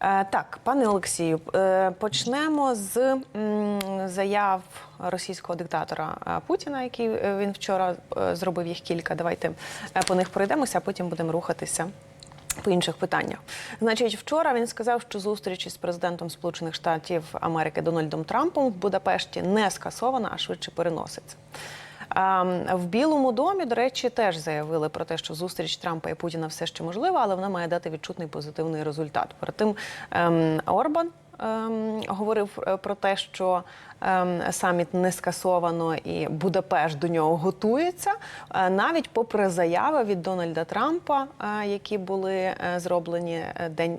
Е, Так, пане Олексію, е, почнемо з заяв російського диктатора е, Путіна, е, він вчора зробив їх кілька. Давайте по них пройдемося, а потім будемо рухатися. По інших питаннях, значить, вчора він сказав, що зустріч із президентом Сполучених Штатів Америки Дональдом Трампом в Будапешті не скасована, а швидше переноситься. В Білому домі, до речі, теж заявили про те, що зустріч Трампа і Путіна все ще можлива, але вона має дати відчутний позитивний результат. Перед тим ем, Орбан ем, говорив е, про те, що саміт не скасовано і Будапешт до нього готується, е, навіть попри заяви від Дональда Трампа, е, які були е, зроблені день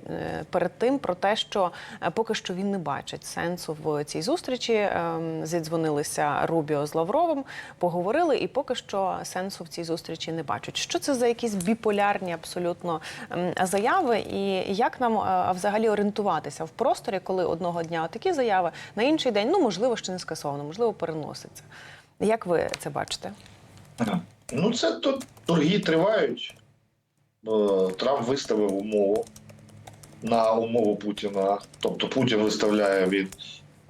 перед тим, про те, що поки що він не бачить сенсу в цій зустрічі. Ем, Зідзвонилися Рубіо з Лавровим, поговорили, і поки що сенсу в цій зустрічі не бачать. Що це за якісь біполярні абсолютно ем, заяви, і як нам взагалі орієнтуватися в просторі, коли одного дня такі заяви, на інший день, ну можливо, ще не скасовано, можливо, переноситься. Як ви це бачите? Ну, це тут торги тривають. Е, Трамп виставив умову на умову Путіна. Тобто Путін виставляє він,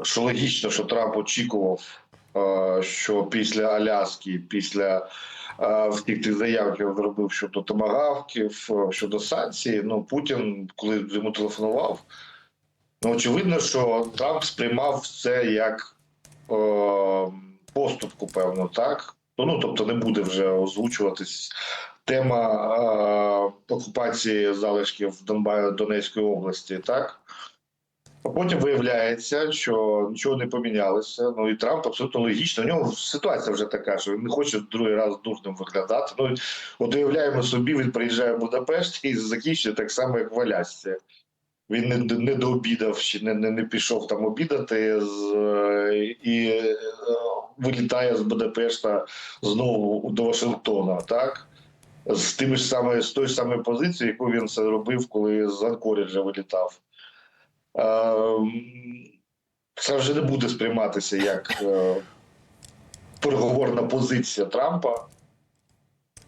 що логічно, що Трамп очікував, е, що після Аляски, після е, всіх тих заяв, які він зробив щодо томагавків, щодо санкцій, ну Путін, коли йому телефонував, ну очевидно, що Трамп сприймав це як е, поступку, певно, так. Ну, тобто не буде вже озвучуватись тема е, окупації залишків Донба... Донецької області, так? А потім виявляється, що нічого не помінялося. Ну і Трамп абсолютно логічно. У нього ситуація вже така, що він не хоче другий раз дурним виглядати. Ну, от уявляємо собі, він приїжджає в Будапешт і закінчує так само, як в Алясці. Він не, не дообідав чи не, не, не пішов там обідати з, е, і е, вилітає з Будапешта знову до Вашингтона, так? З тими ж саме з тої ж самої позиції, яку він це робив, коли з Анкоріджа вилітав. Це вже не буде сприйматися як е, переговорна позиція Трампа.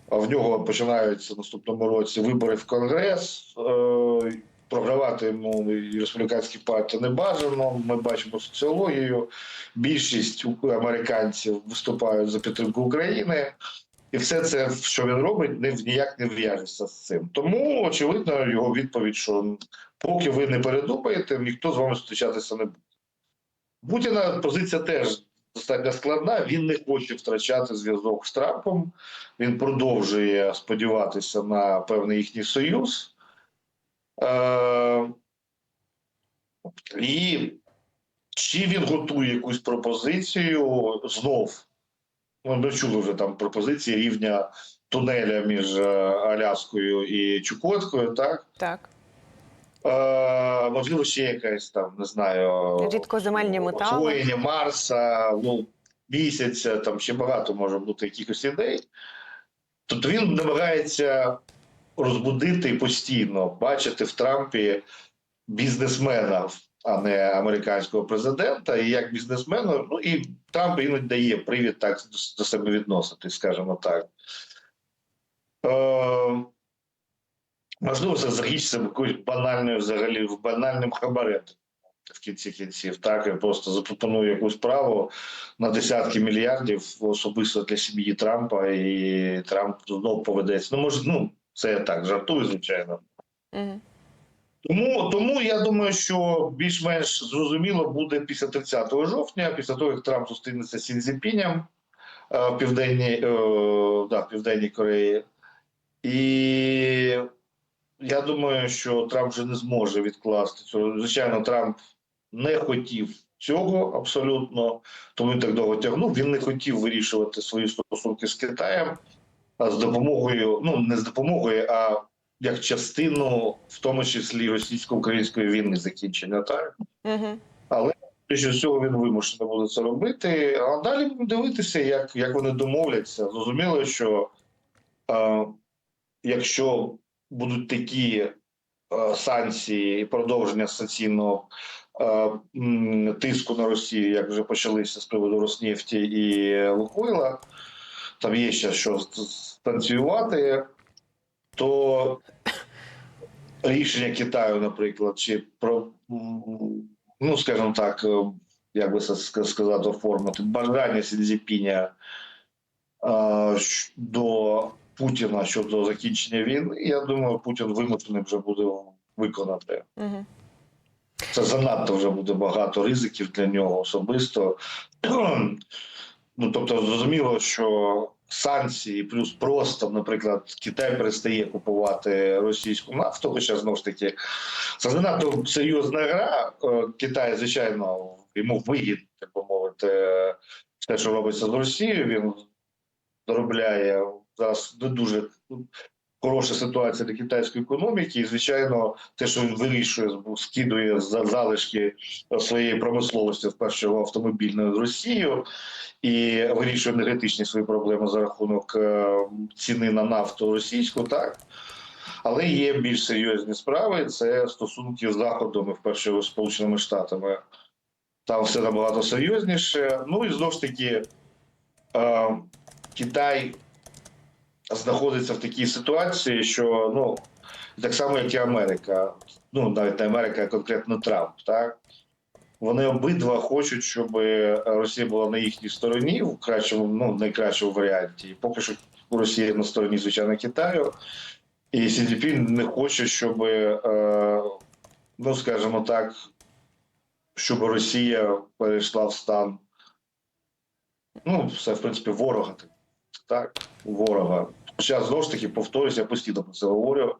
В нього починаються в наступному році вибори в Конгрес. Програвати йому і республіканській партії не бажано. Ми бачимо соціологію. Більшість американців виступають за підтримку України, і все це, що він робить, не ніяк не в'яжеться з цим. Тому очевидно, його відповідь, що поки ви не передумаєте, ніхто з вами зустрічатися не буде. Путіна позиція теж достатньо складна. Він не хоче втрачати зв'язок з Трампом. Він продовжує сподіватися на певний їхній союз. Е, і чи він готує якусь пропозицію знов? Ну, Ми чули вже там пропозиції рівня тунеля між е, Аляскою і Чукоткою, так? Так, Е, можливо, ще якась там, не знаю, рідкоземельні метали. освоєння Марса, ну, місяця, там ще багато може бути якихось ідей. Тобто він намагається розбудити постійно, бачити в Трампі бізнесмена, а не американського президента. І як бізнесмена, ну і Трамп іноді дає привід так до, себе відноситись, скажімо так. Е, можливо, це закінчиться якоюсь банальною взагалі в банальним хабарем. В кінці кінців, так я просто запропоную якусь право на десятки мільярдів особисто для сім'ї Трампа, і Трамп знову поведеться. Ну може, ну це я так жартую, звичайно. Угу. Тому, тому я думаю, що більш-менш зрозуміло буде після 30 жовтня, після того як Трамп зустрінеться з Сінзіпіням в південній, е, да, в південній Кореї, і я думаю, що Трамп вже не зможе відкласти цього. Звичайно, Трамп не хотів цього абсолютно, тому він так довго тягнув. Він не хотів вирішувати свої стосунки з Китаєм з допомогою, ну не з допомогою, а як частину, в тому числі російсько-української війни закінчення, так Угу. але що з цього він вимушений буде це робити. А далі будемо дивитися, як, як вони домовляться. Зрозуміло, що е, якщо будуть такі е, санкції і продовження санкційного е, тиску на Росію, як вже почалися з приводу Роснефті і Лукойла, там є ще що станціювати, то рішення Китаю, наприклад, чи про, ну, скажімо так, е, як би це ска- сказати, оформити, бажання Сінзіпіня до Путіна щодо закінчення війни, я думаю, Путін вимушений вже буде виконати. Угу. Це занадто вже буде багато ризиків для нього особисто. Ну тобто, зрозуміло, що санкції, плюс просто, наприклад, Китай перестає купувати російську нафту, хоча знову ж таки це занадто серйозна гра. Е, Китай, звичайно, йому вигідно, так би мовити, те, що робиться з Росією. Він заробляє зараз не дуже хороша ситуація для китайської економіки, і звичайно, те, що він вирішує, скидує за залишки своєї промисловості, в першу чергу автомобільної з Росією, і вирішує енергетичні свої проблеми за рахунок е, ціни на нафту російську, так. Але є більш серйозні справи. Це стосунки з Заходом, і в першу Сполученими Штатами. Там все набагато серйозніше. Ну і знову ж таки, е, Китай знаходиться в такій ситуації, що ну так само, як і Америка, ну навіть не Америка, а конкретно Трамп, так вони обидва хочуть, щоб Росія була на їхній стороні в кращому, ну найкращому варіанті. Поки що Росія на стороні, звичайно, Китаю, і Сі Цзіньпін не хоче, щоб, е, ну скажімо так, щоб Росія перейшла в стан. Ну, все, в принципі, ворога так, ворога. Хоча знову ж таки повторюсь, я постійно про це говорю.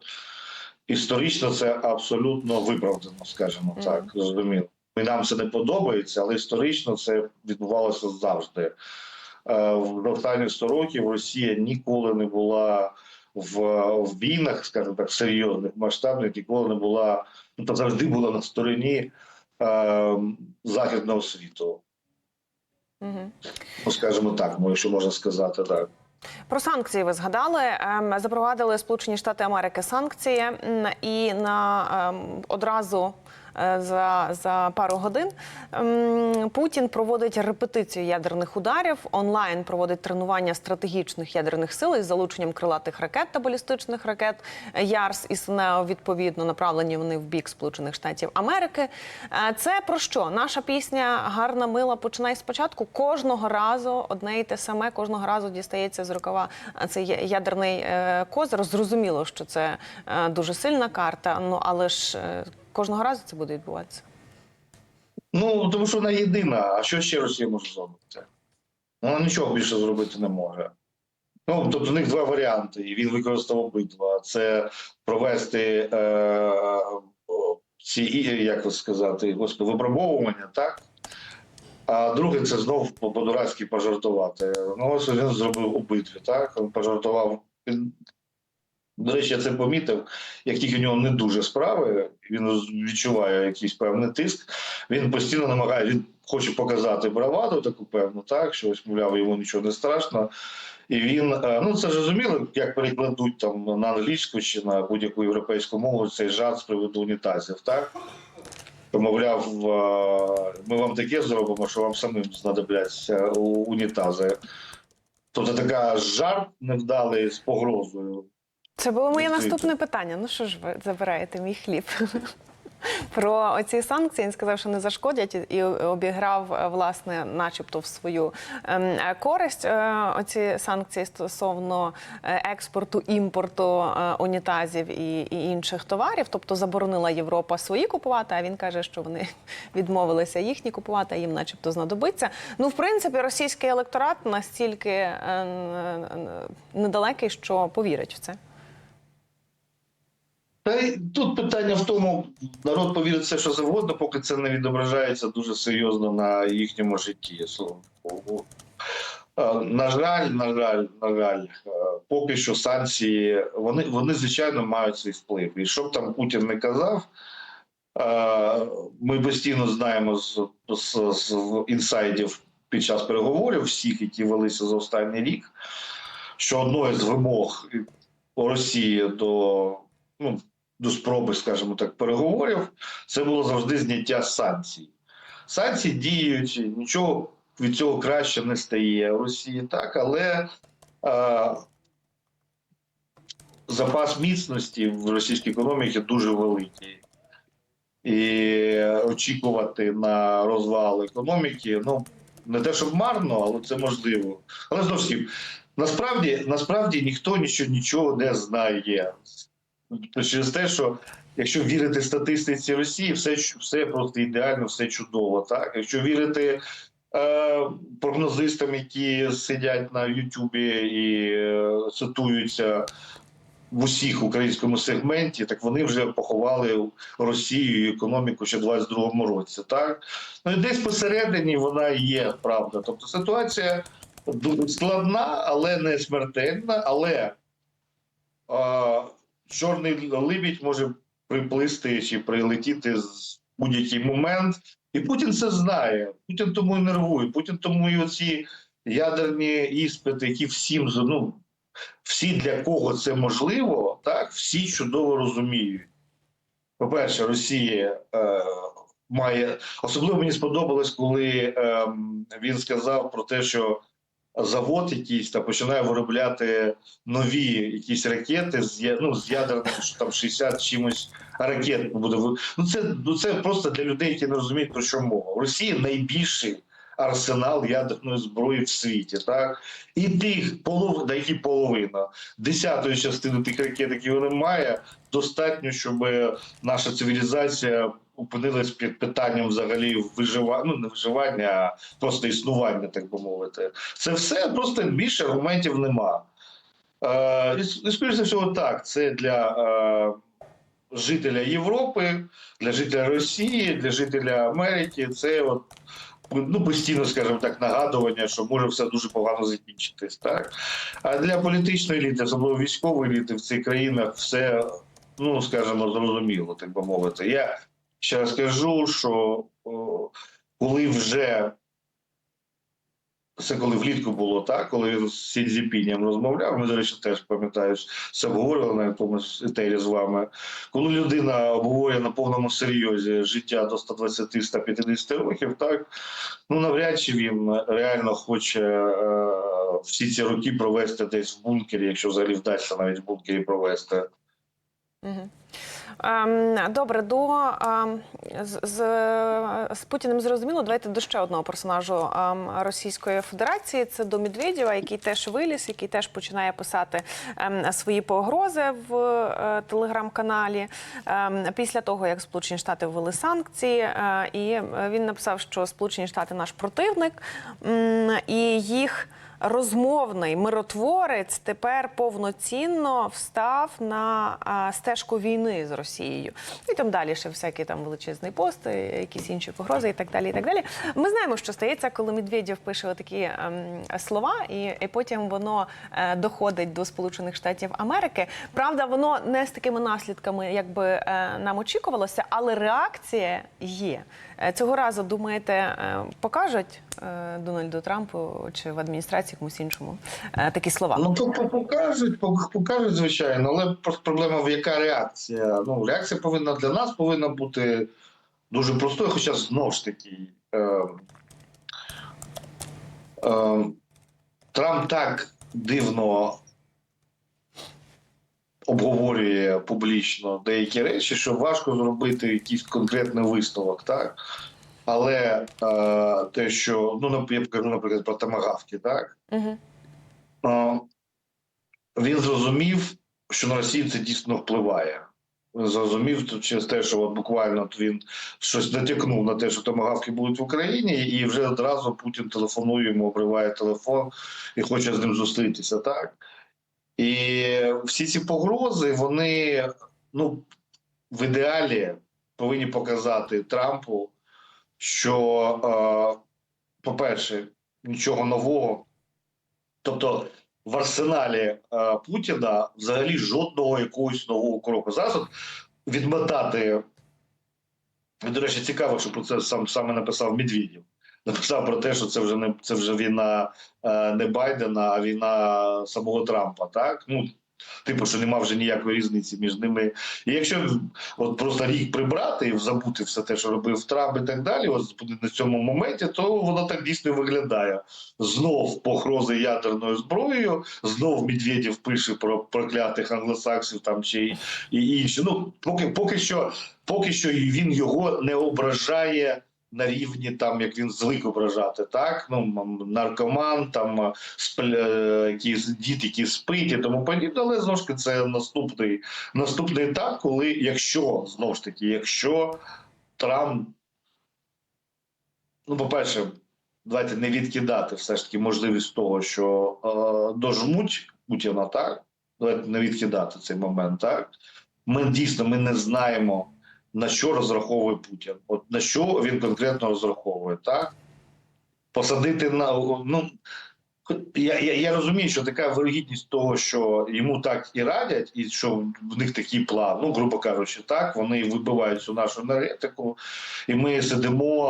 Історично це абсолютно виправдано, скажімо так, зрозуміло. І нам це не подобається, але історично це відбувалося завжди. Е, В останні 100 років Росія ніколи не була в, в війнах, скажімо так, серйозних, масштабних, ніколи не була, ну та завжди була на стороні е, західного світу. Угу. Ну, скажімо так, ну, якщо можна сказати так. Про санкції ви згадали. Ем, Запровадили Сполучені Штати Америки санкції і на ем, одразу. Е, За, за пару годин ем, Путін проводить репетицію ядерних ударів онлайн. Проводить тренування стратегічних ядерних сил із залученням крилатих ракет та балістичних ракет Ярс і СНЕО, відповідно направлені вони в бік Сполучених Штатів Америки. Е, Це про що? Наша пісня гарна мила починай спочатку. Кожного разу одне й те саме, кожного разу дістається з рукава цей ядерний е, козир. Зрозуміло, що це дуже сильна карта. Ну але ж кожного разу це буде відбуватися. Ну, тому що вона єдина. А що ще Росія може зробити? Вона нічого більше зробити не може. Ну, тобто, у них два варіанти, і він використав обидва: це провести е, ці, як сказати, господи, випробовування, так? А друге, це знов по- по-дурацьки пожартувати. Ну, ось він зробив обидві, так? Він пожартував. До речі, я це помітив. Як тільки в нього не дуже справи, він відчуває якийсь певний тиск. Він постійно намагає, він хоче показати браваду таку певну, так що ось, мовляв, йому нічого не страшно. І він, е, ну це зрозуміло, як перекладуть там на англійську чи на будь-яку європейську мову цей жарт з приводу унітазів, так? Мовляв, е, ми вам таке зробимо, що вам самим знадобляться унітази. Тобто така жарт невдалий з погрозою. Це було моє наступне питання. Ну що ж ви забираєте мій хліб? Про оці санкції він сказав, що не зашкодять, і обіграв е, власне, начебто, в свою ем, е, користь. е, Оці санкції стосовно експорту, імпорту унітазів і, інших товарів. Тобто заборонила Європа свої купувати. А він каже, що вони відмовилися їхні купувати, а їм, начебто, знадобиться. Ну, в принципі, російський електорат настільки е, е, недалекий, що повірить в це. Та тут питання в тому, народ повірить все, що завгодно, поки це не відображається дуже серйозно на їхньому житті. Богу. Е, На жаль, на жаль, на жаль, е, поки що санкції, вони, вони звичайно мають свій вплив. І що б там Путін не казав, е, ми постійно знаємо з, з, з інсайдів під час переговорів, всіх, які велися за останній рік, що одною з вимог Росії до ну, до спроби, скажімо так, переговорів, це було завжди зняття санкцій. Санкції діють, нічого від цього краще не стає в Росії, так, але е, запас міцності в російській економіці дуже великий. І очікувати на розвал економіки, ну не те, щоб марно, але це можливо. Але таки, насправді, насправді ніхто нічого, нічого не знає. Через те, що якщо вірити статистиці Росії, все, все просто ідеально, все чудово. Так? Якщо вірити е, прогнозистам, які сидять на Ютубі і е, цитуються в усіх українському сегменті, так вони вже поховали Росію і економіку ще в 22-му році. Так? Ну і десь посередині вона є правда. Тобто ситуація дуже складна, але не смертельна. Але е, чорний либідь може приплисти чи прилетіти з будь-який момент. І Путін це знає. Путін тому і нервує. Путін тому і оці ядерні іспити, які всім ну, всі для кого це можливо, так всі чудово розуміють. По-перше, Росія е, має особливо мені сподобалось, коли ем, він сказав про те, що завод якийсь та починає виробляти нові якісь ракети з ну, з ядерних що там 60 чимось ракет буде. Ну це ну це просто для людей, які не розуміють про що мова. В Росії найбільший арсенал ядерної зброї в світі, так і тих полов, да які половина десятої частини тих ракет, які вона має, достатньо, щоб наша цивілізація опинилась під питанням взагалі виживання, ну не виживання, а просто існування, так би мовити. Це все просто більше аргументів нема. Е, скоріше за всього, так, це для е, жителя Європи, для жителя Росії, для жителя Америки. Це от. Ну, постійно, скажімо так, нагадування, що може все дуже погано закінчитись. Так? А для політичної еліти, особливо військової еліти в цих країнах, все, ну, скажімо, зрозуміло, так би мовити. Я ще раз кажу, що коли вже це коли влітку було так, коли він з Сінзіпінням розмовляв. Ми, до речі, теж пам'ятаю, це обговорювали на якомусь етері з вами. Коли людина обговорює на повному серйозі життя до 120-150 років, так ну навряд чи він реально хоче е, всі ці роки провести десь в бункері, якщо взагалі вдасться навіть в бункері провести. Мгм. Ем, Добре, до ем, з, з, з Путіним зрозуміло. Давайте до ще одного персонажу ем, Російської Федерації. Це до Медведєва, який теж виліз, який теж починає писати свої погрози в е, телеграм-каналі. Після того, як Сполучені Штати ввели санкції, е, і е, він написав, що Сполучені Штати наш противник, і їх розмовний миротворець тепер повноцінно встав на стежку війни з Росією. І там далі ще всякі там величезний пост, якісь інші погрози і так далі. І так далі. Ми знаємо, що стається, коли Медведєв пише такі ем, слова, і, і потім воно е, доходить до Сполучених Штатів Америки. Правда, воно не з такими наслідками, як би е, нам очікувалося, але реакція є. Е, Цього разу думаєте, покажуть Дональду Трампу чи в адміністрації комусь іншому е, такі слова? Ну, по- по- покажуть, покажуть, звичайно, але проблема в яка реакція. Ну, реакція повинна для нас повинна бути дуже простою, хоча знову ж таки. Е, е, Трамп так дивно обговорює публічно деякі речі, що важко зробити якийсь конкретний висновок, так? Але е, те, що ну я покажу, наприклад, про тамагавки, так? Угу. Е, він зрозумів, що на Росію це дійсно впливає. Зрозумів то через те, що от буквально він щось натякнув на те, що томагавки будуть в Україні, і вже одразу Путін телефонує йому, обриває телефон і хоче з ним зустрітися. Так і всі ці погрози, вони ну в ідеалі повинні показати Трампу, що, е, по-перше, нічого нового. Тобто в арсеналі е, Путіна взагалі жодного якогось нового кроку. Зараз от відмотати. До речі, цікаво, що про це сам саме написав Медведєв. Написав про те, що це вже не це вже війна е, не Байдена, а війна самого Трампа. Так ну Типу, що нема вже ніякої різниці між ними. І якщо от просто рік прибрати і забути все те, що робив Трамп і так далі, от на цьому моменті, то воно так дійсно виглядає. Знов погрози ядерною зброєю, знов Медведєв пише про проклятих англосаксів там чи і інші. Ну поки поки що, поки що він його не ображає. На рівні там, як він звик ображати, так? Ну наркоман, там е, спл- е, якийсь дід, який спить і тому подібне, але знову ж таки це наступний наступний етап, коли якщо знову ж таки, якщо Трамп, ну по-перше, давайте не відкидати все ж таки можливість того, що е, дожмуть Путіна, так? Давайте не відкидати цей момент, так? Ми дійсно ми не знаємо на що розраховує Путін. От на що він конкретно розраховує, так? Посадити на ну. Я, я, я розумію, що така вирогідність того, що йому так і радять, і що в них такий план, ну грубо кажучи, так вони вибивають цю нашу енергетику, і ми сидимо.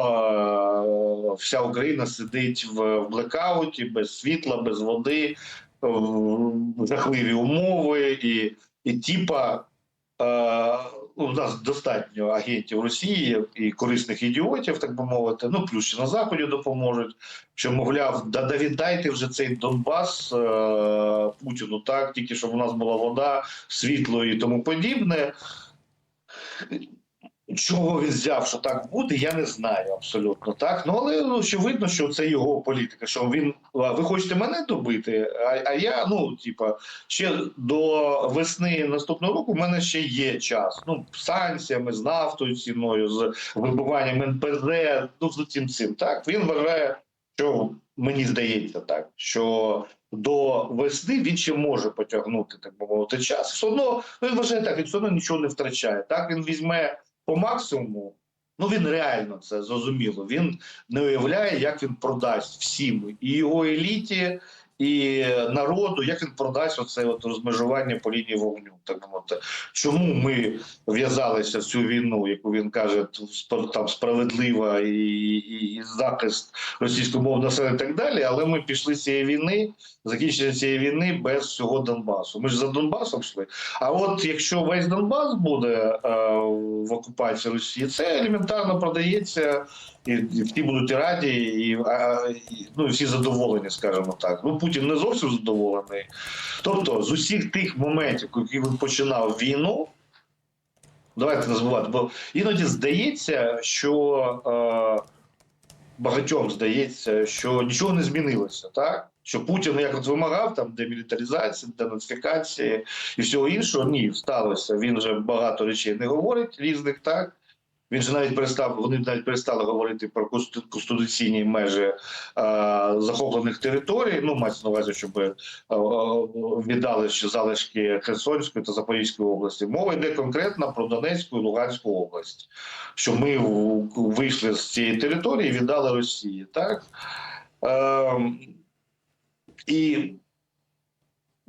е, Вся Україна сидить в, блекауті без світла, без води, в жахливі умови, і, і типа. Е, ну, у нас достатньо агентів Росії і корисних ідіотів, так би мовити. Ну плюс ще на заході допоможуть. Що мовляв, да, да віддайте вже цей Донбас е, Путіну, так тільки щоб у нас була вода, світло і тому подібне. Чого він взяв, що так буде, я не знаю абсолютно так. Ну але ну, очевидно, що це його політика. Що він ви хочете мене добити? А, а я, ну типа, ще до весни наступного року в мене ще є час. Ну, санкціями, з нафтою ціною, з вибиванням НПЗ, ну з цим цим. Так він вважає, що мені здається так, що до весни він ще може потягнути, так би мовити, час. Все одно ну, він вважає так, він все одно нічого не втрачає. Так він візьме по максимуму. Ну він реально це зрозуміло. Він не уявляє, як він продасть всім і його еліті, і народу, як він продасть оце от розмежування по лінії вогню. Так би мовити. Чому ми в'язалися в цю війну, яку він каже, там справедлива і, і, і захист російськомовного населення і так далі. Але ми пішли з цієї війни, закінчення цієї війни без всього Донбасу. Ми ж за Донбасом йшли. А от якщо весь Донбас буде е, в окупації Росії, це елементарно продається, і, і всі будуть раді, і, а, і, ну, всі задоволені, скажімо так. Ну Путін не зовсім задоволений. Тобто, з усіх тих моментів, які він починав війну. Давайте не забувати, бо іноді здається, що е, багатьом здається, що нічого не змінилося, так? Що Путін як от вимагав там демілітаризації, денацифікації і всього іншого, ні, сталося. Він вже багато речей не говорить різних, так? Він же навіть перестав, вони навіть перестали говорити про конституційні межі е, захоплених територій. Ну, мається на увазі, щоб е, е, віддали ще залишки Херсонської та Запорізької області. Мова йде конкретно про Донецьку і Луганську область. Що ми вийшли з цієї території і віддали Росії, так? Е, і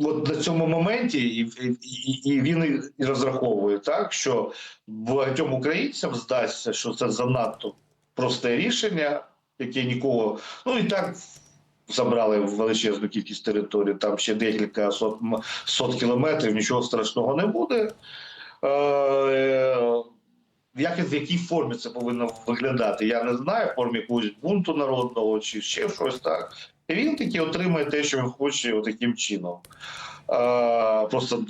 от на цьому моменті і, і, і він і розраховує так, що багатьом українцям здасться, що це занадто просте рішення, яке нікого. Ну і так забрали величезну кількість територій, там ще декілька сот, сот кілометрів, нічого страшного не буде. Е, як і в якій формі це повинно виглядати, я не знаю, в формі якогось бунту народного чи ще щось так. Він таки отримає те, що він хоче, таким чином. Е, просто,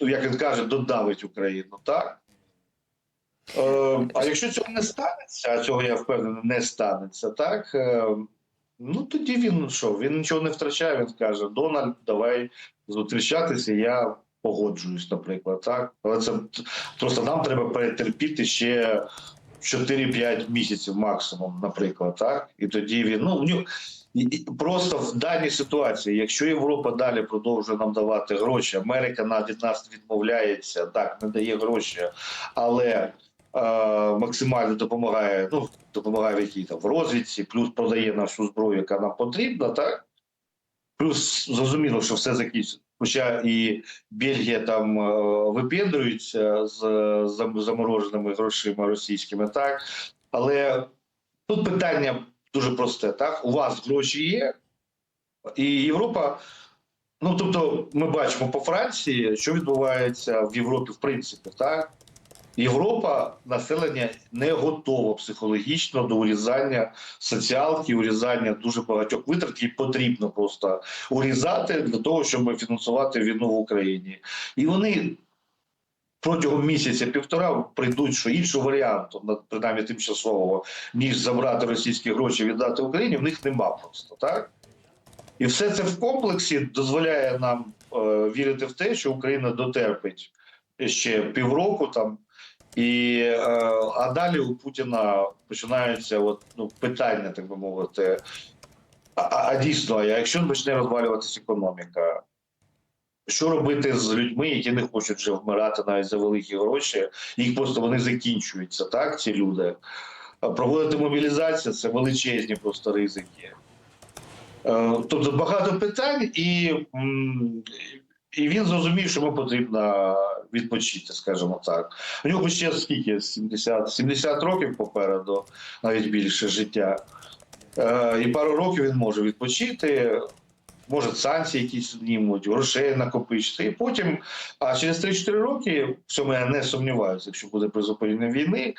як він каже, додавить Україну, так? Е, а якщо цього не станеться, а цього я впевнений, не станеться, так? Е, ну тоді він що? Він нічого не втрачає, він каже: Дональд, давай зустрічатися, я погоджуюсь, наприклад, так? Але це просто нам треба перетерпіти ще 4-5 місяців максимум, наприклад, так? І тоді він ну в нього. Просто в даній ситуації, якщо Європа далі продовжує нам давати гроші, Америка від нас відмовляється, так не дає гроші, але е, максимально допомагає, ну допомагає в якій там в розвідці, плюс продає всю зброю, яка нам потрібна, так плюс зрозуміло, що все закінчиться. Хоча і Бельгія там е, випендрюється з зам- замороженими грошима російськими, так але тут питання дуже просте: так у вас гроші є, і Європа Ну тобто, ми бачимо по Франції, що відбувається в Європі, в принципі, так. Європа населення не готово психологічно до урізання соціалки, урізання дуже багатьох витрат, які потрібно просто урізати для того, щоб фінансувати війну в Україні. І вони протягом місяця-півтора прийдуть, що іншого варіанту, на- принаймні тимчасового, ніж забрати російські гроші віддати Україні, в них нема просто так. І все це в комплексі дозволяє нам е, вірити в те, що Україна дотерпить ще півроку там. І, е, а далі у Путіна починаються от, ну, питання, так би мовити. А, а дійсно, якщо почне розвалюватися економіка, що робити з людьми, які не хочуть вже вмирати навіть за великі гроші, їх просто вони закінчуються, так, ці люди. Проводити мобілізацію це величезні просто ризики. Е, Тобто багато питань, і, і він зрозумів, що йому потрібно відпочити, скажімо так. У нього ще скільки? 70, 70 років попереду, навіть більше життя. Е, І пару років він може відпочити, може санкції якісь знімуть, грошей накопичити. І потім, а через 3-4 роки, в цьому я не сумніваюся, якщо буде призупинення війни,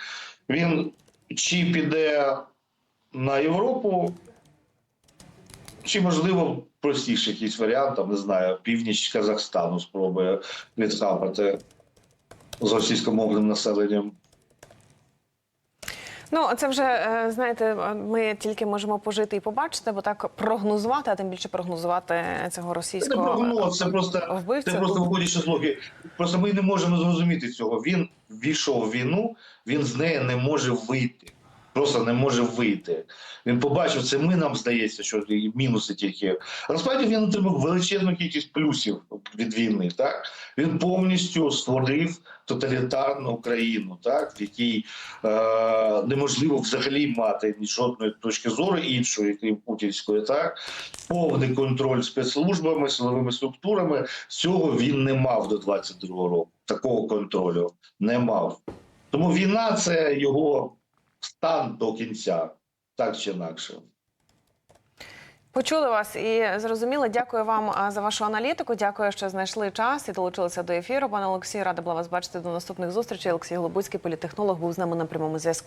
він чи піде на Європу, чи можливо простіший якийсь варіант, там, не знаю, північ Казахстану спробує відхапати з російськомовним населенням. Ну, це вже е, знаєте, ми тільки можемо пожити і побачити, бо так прогнозувати, а тим більше прогнозувати цього Це не російського прогноз, це просто вбивця. Це просто виходячи з логіки. Просто ми не можемо зрозуміти цього. Він війшов в війну, він з неї не може вийти. Просто не може вийти. Він побачив це. Ми нам здається, що мінуси тільки. Насправді він отримав величезну кількість плюсів від війни. Так він повністю створив тоталітарну Україну, так в якій е, неможливо взагалі мати ні жодної точки зору іншої, крім путінської, так повний контроль спецслужбами, силовими структурами. Цього він не мав до 22-го року. Такого контролю не мав. Тому війна це його стан до кінця, так чи інакше. Почули вас і зрозуміли. Дякую вам за вашу аналітику. Дякую, що знайшли час і долучилися до ефіру. Пане Олексію, рада була вас бачити до наступних зустрічей. Олексій Голобуцький, політехнолог, був з нами на прямому зв'язку.